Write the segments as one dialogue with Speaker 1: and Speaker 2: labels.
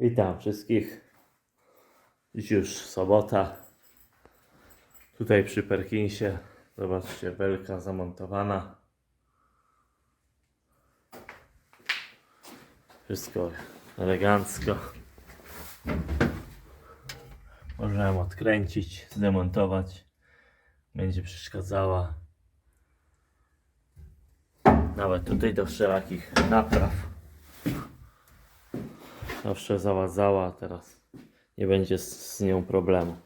Speaker 1: Witam wszystkich. Dziś już sobota. Tutaj przy Perkinsie. Zobaczcie, belka zamontowana. Wszystko elegancko. Możemy odkręcić, zdemontować. Będzie przeszkadzała. Nawet tutaj do wszelakich napraw. Zawsze zawadzała, a teraz nie będzie z, nią problemu.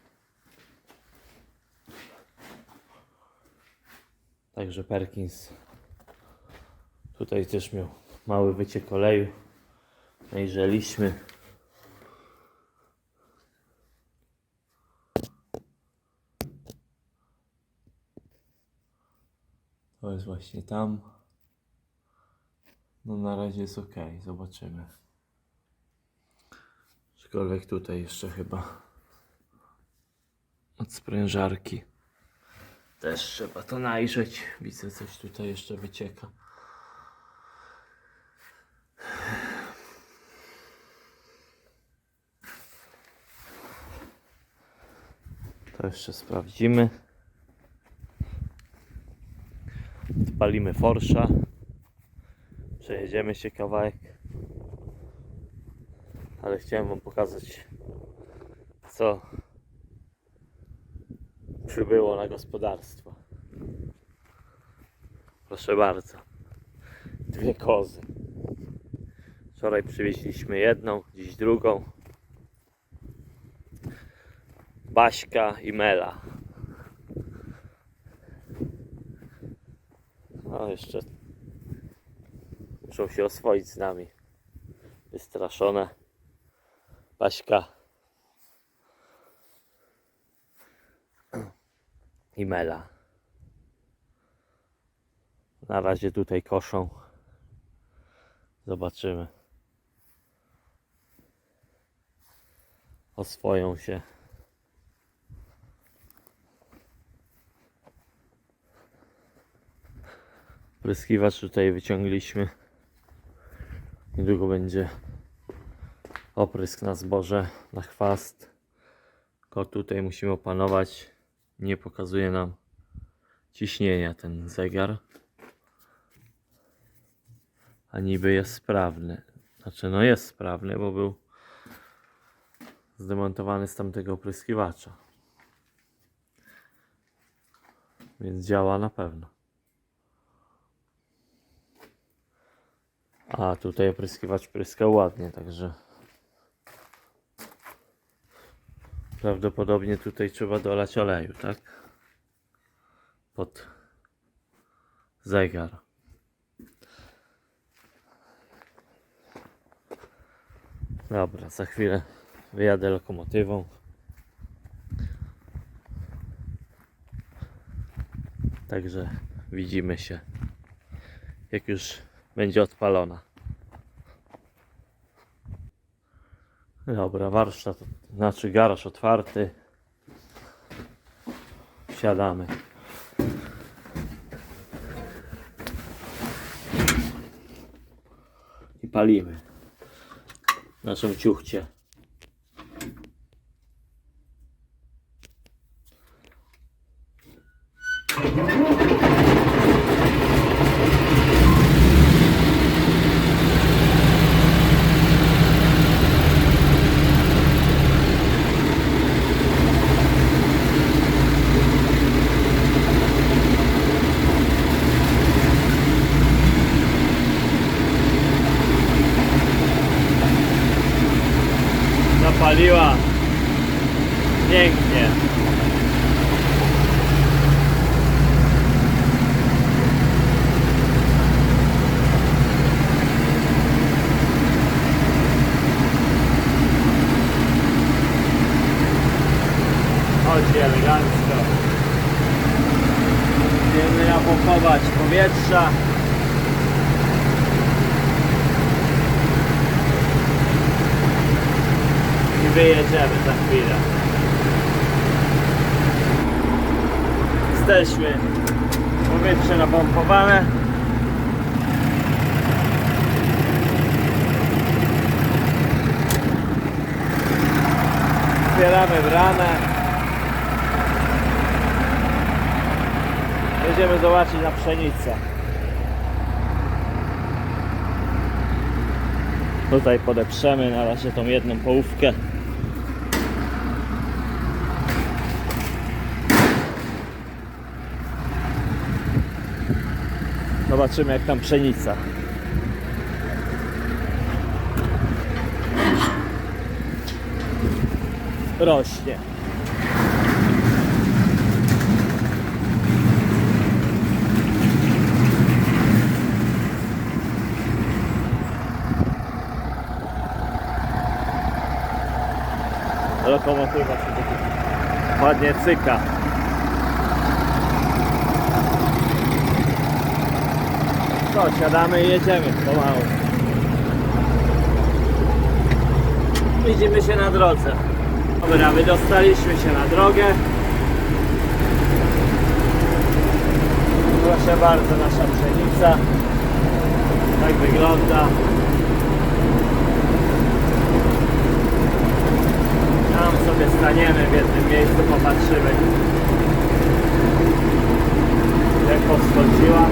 Speaker 1: Także Perkins tutaj też miał mały wyciek oleju. Najrzeliśmy. To jest właśnie tam. No na razie jest ok, zobaczymy. Aczkolwiek tutaj jeszcze chyba od sprężarki też trzeba to najrzeć. Widzę coś tutaj jeszcze wycieka. To jeszcze sprawdzimy. Odpalimy forsza. Przejedziemy się kawałek ale chciałem wam pokazać co przybyło na gospodarstwo. Proszę bardzo. Dwie kozy. Wczoraj przywieźliśmy jedną dziś drugą. Baśka i Mela. No jeszcze muszą się oswoić z nami. Wystraszone Paśka i Mela. Na razie tutaj koszą. Zobaczymy. Oswoją się. Pryskiwacz tutaj wyciągliśmy. Niedługo będzie oprysk na zboże, na chwast. Tylko tutaj musimy opanować. Nie pokazuje nam ciśnienia ten zegar. A niby jest sprawny. Znaczy, no jest sprawny, bo był zdemontowany z tamtego opryskiwacza. Więc działa na pewno. A tutaj opryskiwacz pryska ładnie, także Prawdopodobnie tutaj trzeba dolać oleju, tak? Pod zegar. Dobra, za chwilę wyjadę lokomotywą. Także widzimy się, jak już będzie odpalona. Dobra, warsztat, znaczy garaż otwarty. Siadamy. I palimy. Naszą ciuchcie. Elegancko. Będziemy napompować powietrza. i wyjedziemy za chwilę. Jesteśmy. Powietrze napompowane. Otwieramy bramę. Jedziemy zobaczyć na pszenicę. Tutaj podeprzemy na razie tą jedną połówkę. Zobaczymy jak tam pszenica. Rośnie. Lokomotywa się tu ładnie cyka. To, siadamy i jedziemy pomału. Widzimy się na drodze. Dobra, wydostaliśmy się na drogę. Proszę bardzo, nasza pszenica. Tak wygląda. Sobie staniemy w jednym miejscu, popatrzymy jak powschodziła.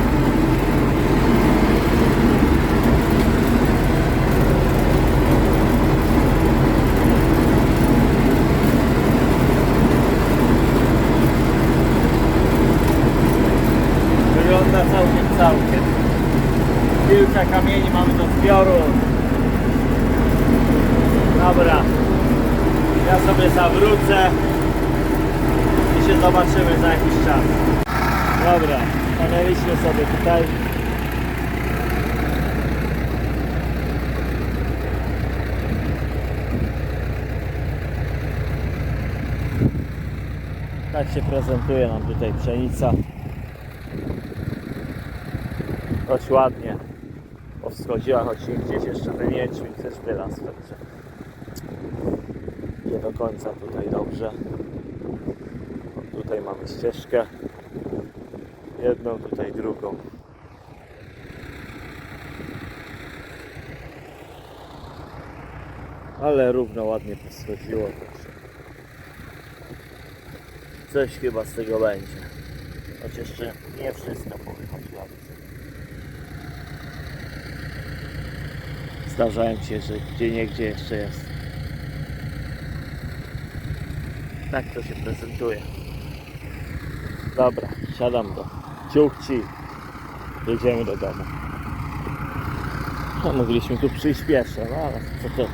Speaker 1: Wygląda całkiem, całkiem. Kilka kamieni mamy do zbioru. Dobra. Ja sobie zawrócę i się zobaczymy za jakiś czas. Dobra, stanęliśmy sobie tutaj. Tak się prezentuje nam tutaj pszenica. Choć ładnie powschodziła, choć gdzieś jeszcze ten jęczmień też wylasł, także nie do końca tutaj dobrze. Tutaj mamy ścieżkę. Jedną, tutaj drugą. Ale równo ładnie poschodziło. Także coś chyba z tego będzie. Choć jeszcze nie wszystko powychodziło. Zdarzają się, że gdzie niegdzie jeszcze jest. Tak to się prezentuje. Dobra, siadam do ciuchci. Jedziemy do domu. No, mogliśmy tu przyjść pieszo, no ale co to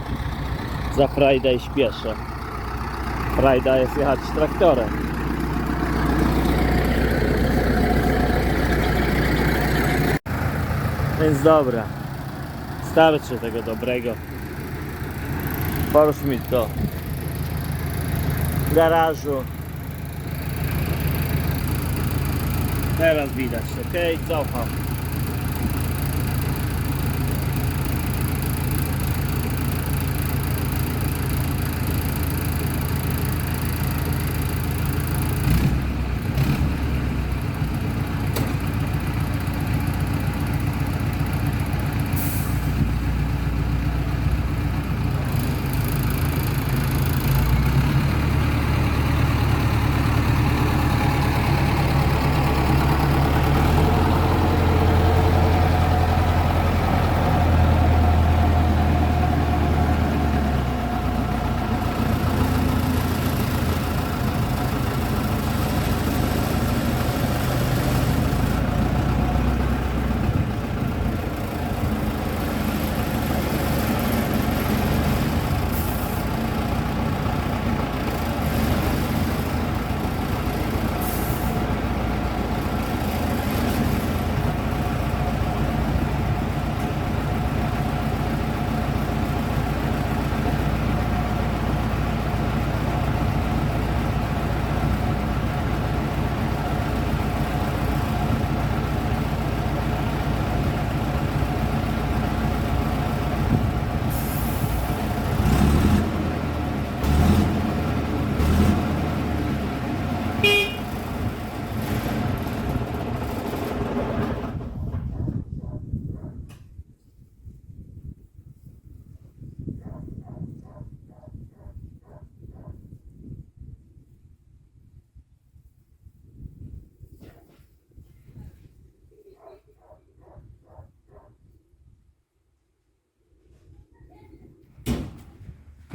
Speaker 1: za frajda i śpieszę. Frajda jest jechać traktorem. Więc dobra, starczy tego dobrego. Porusz mi w garażu. Teraz widać, ok? Cofam.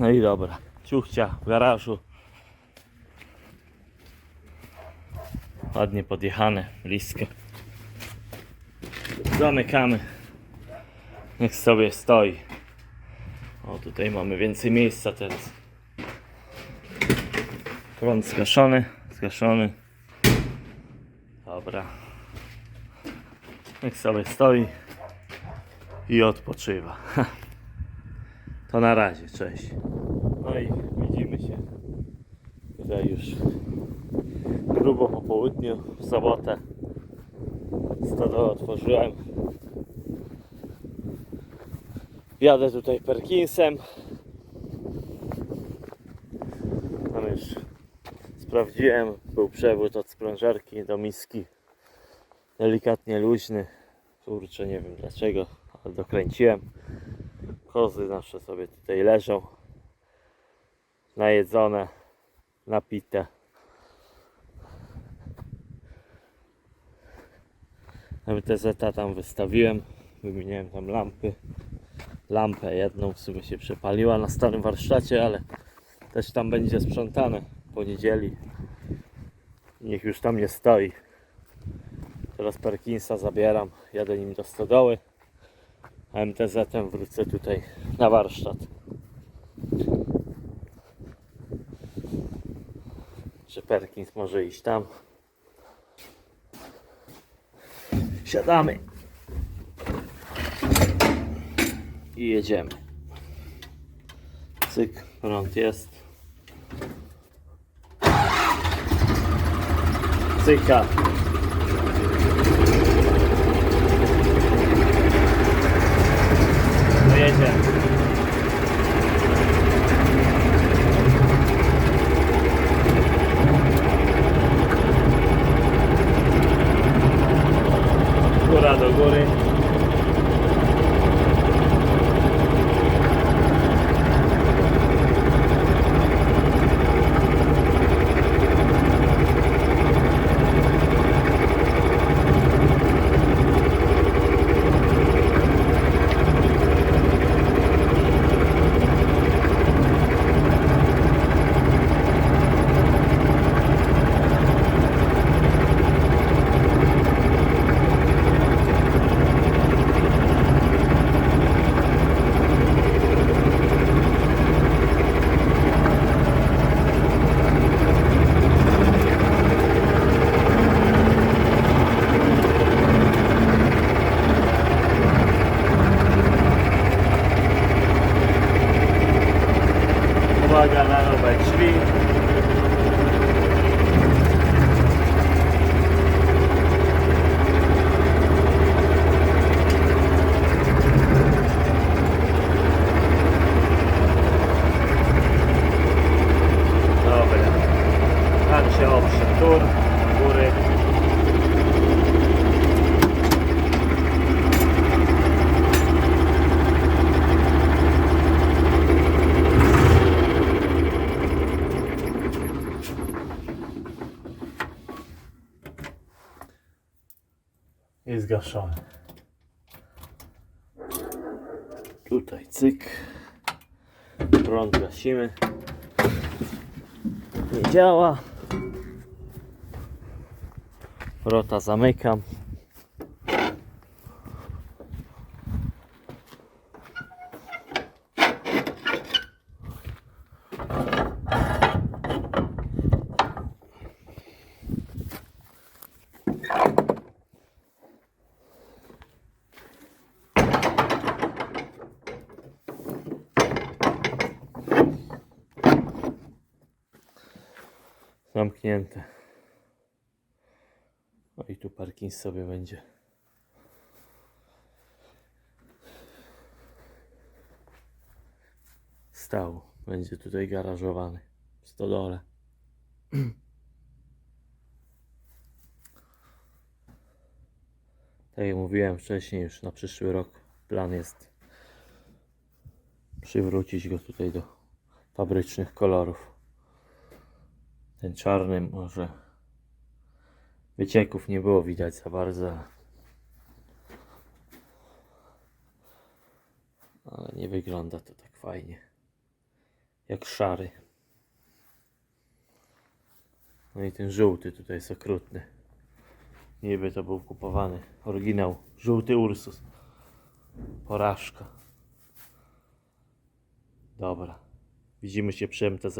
Speaker 1: No i dobra, ciuchcia w garażu. Ładnie podjechane, blisko. Zamykamy. Niech sobie stoi. O, tutaj mamy więcej miejsca teraz. Prąd zgaszony, zgaszony. Dobra. Niech sobie stoi i odpoczywa. To na razie, cześć. No i widzimy się tutaj już grubo po południu, w sobotę. Stodołę otworzyłem. Jadę tutaj Perkinsem. Tam już sprawdziłem, był przewód od sprężarki do miski. Delikatnie luźny. Kurczę, nie wiem dlaczego, ale dokręciłem. Kozy nasze sobie tutaj leżą. Najedzone, napite. MTZ tam wystawiłem. Wymieniłem tam lampy. Lampę jedną w sumie się przepaliła na starym warsztacie, ale też tam będzie sprzątane po niedzieli. Niech już tam nie stoi. Teraz Perkinsa zabieram, jadę nim do stodoły. MTZ-em wrócę tutaj na warsztat. Czy Perkins może iść tam? Siadamy. I jedziemy. Cyk, prąd jest. Cyka. No jedziemy. Góra do góry. Uwaga na nowe drzwi. Dobra. Tam się oprze tur, góry. Jest gaszony. Tutaj cyk. Prąd gasimy. Nie działa. Wrota zamykam. Zamknięte. Parking sobie będzie. Stał. Będzie tutaj garażowany. W stodole. Tak jak mówiłem wcześniej, już na przyszły rok plan jest przywrócić go tutaj do fabrycznych kolorów. Ten czarny może wycieków nie było widać za bardzo. Ale nie wygląda to tak fajnie. jak szary. No i ten żółty tutaj jest okrutny. Niby to był kupowany oryginał. Żółty Ursus. Porażka. Dobra. Widzimy się przy MTZ.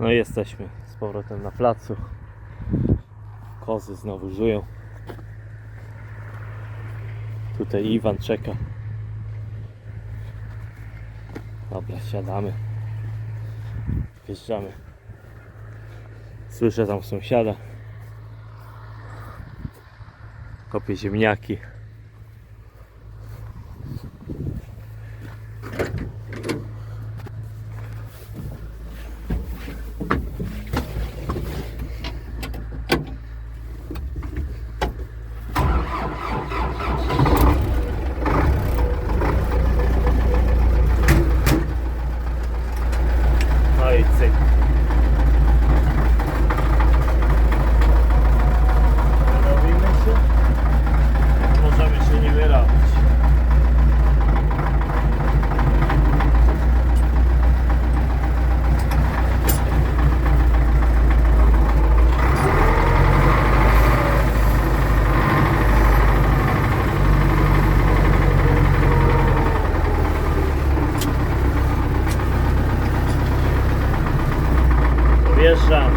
Speaker 1: No i jesteśmy z powrotem na placu. Kozy znowu żyją. Tutaj Iwan czeka. Dobra, siadamy. Wjeżdżamy. Słyszę tam sąsiada. Kopie ziemniaki. No i cyk. Robimy się? Możemy się nie wyrobić. Wjeżdżam.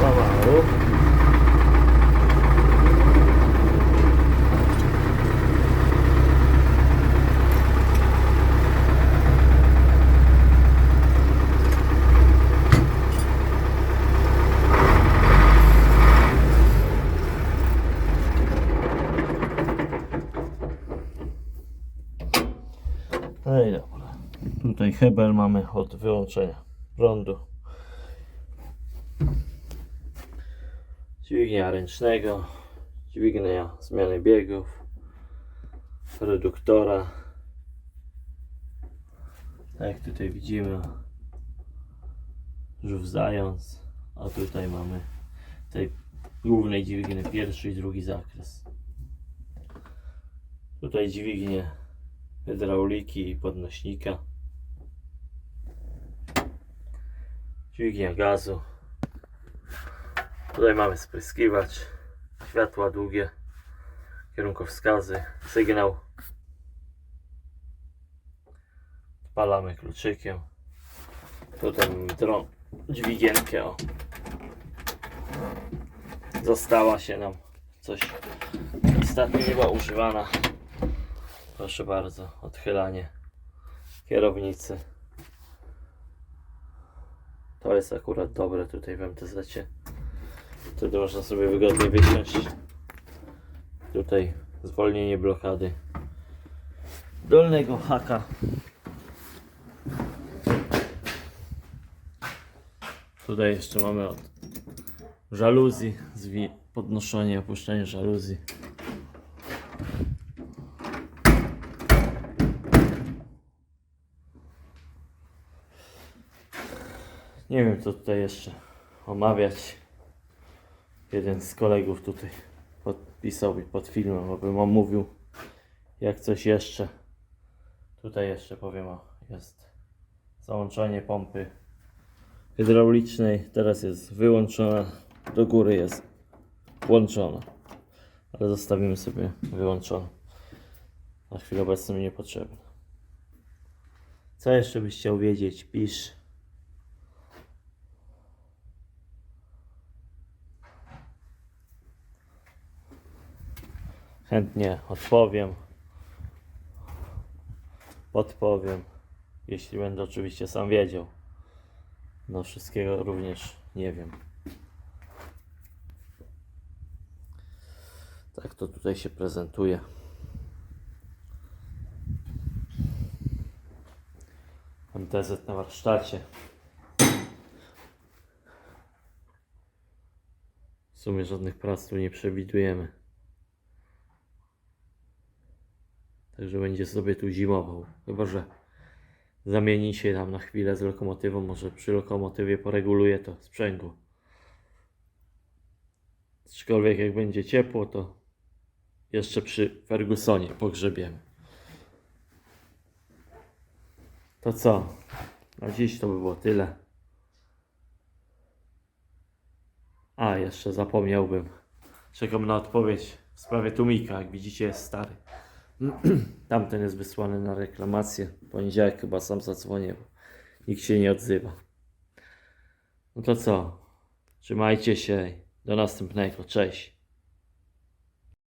Speaker 1: Pomału. No i dobra. Tutaj hebel mamy od wyłączenia prądu. Dźwignia ręcznego, dźwignia zmiany biegów, reduktora. Tak jak tutaj widzimy, żółw zając, a tutaj mamy tej głównej dźwigni pierwszy i drugi zakres. Tutaj dźwignię hydrauliki i podnośnika. Dźwignia gazu. Tutaj mamy spryskiwacz, światła długie, kierunkowskazy, sygnał. Odpalamy kluczykiem. Tutaj mamy drą, dźwigienkę. O. Została się nam coś. Ostatnio nie była używana. Proszę bardzo, odchylanie kierownicy. To jest akurat dobre tutaj w MTZ. Wtedy można sobie wygodnie wysiąść. Tutaj zwolnienie blokady dolnego haka. Tutaj jeszcze mamy od żaluzji, podnoszenie opuszczenie żaluzji. Nie wiem co tutaj jeszcze omawiać. Jeden z kolegów tutaj podpisał mi pod filmem, abym omówił jak coś jeszcze. Tutaj jeszcze powiem o, jest załączanie pompy hydraulicznej. Teraz jest wyłączona, do góry jest włączona. Ale zostawimy sobie wyłączoną. Na chwilę obecną mi niepotrzebna. Co jeszcze byś chciał wiedzieć? Pisz. Chętnie odpowiem. Podpowiem. Jeśli będę oczywiście sam wiedział. No wszystkiego również nie wiem. Tak to tutaj się prezentuje. MTZ na warsztacie. W sumie żadnych prac tu nie przewidujemy. Także będzie sobie tu zimował. Chyba, że zamieni się tam na chwilę z lokomotywą. Może przy lokomotywie poreguluje to sprzęgło. Aczkolwiek jak będzie ciepło, to jeszcze przy Fergusonie pogrzebiemy. To co? Na dziś to by było tyle. A, jeszcze zapomniałbym. Czekam na odpowiedź w sprawie Tumika. Jak widzicie, jest stary. Tamten jest wysłany na reklamację. Poniedziałek chyba sam zadzwonię, nikt się nie odzywa. No to co? Trzymajcie się. Do następnego. Cześć.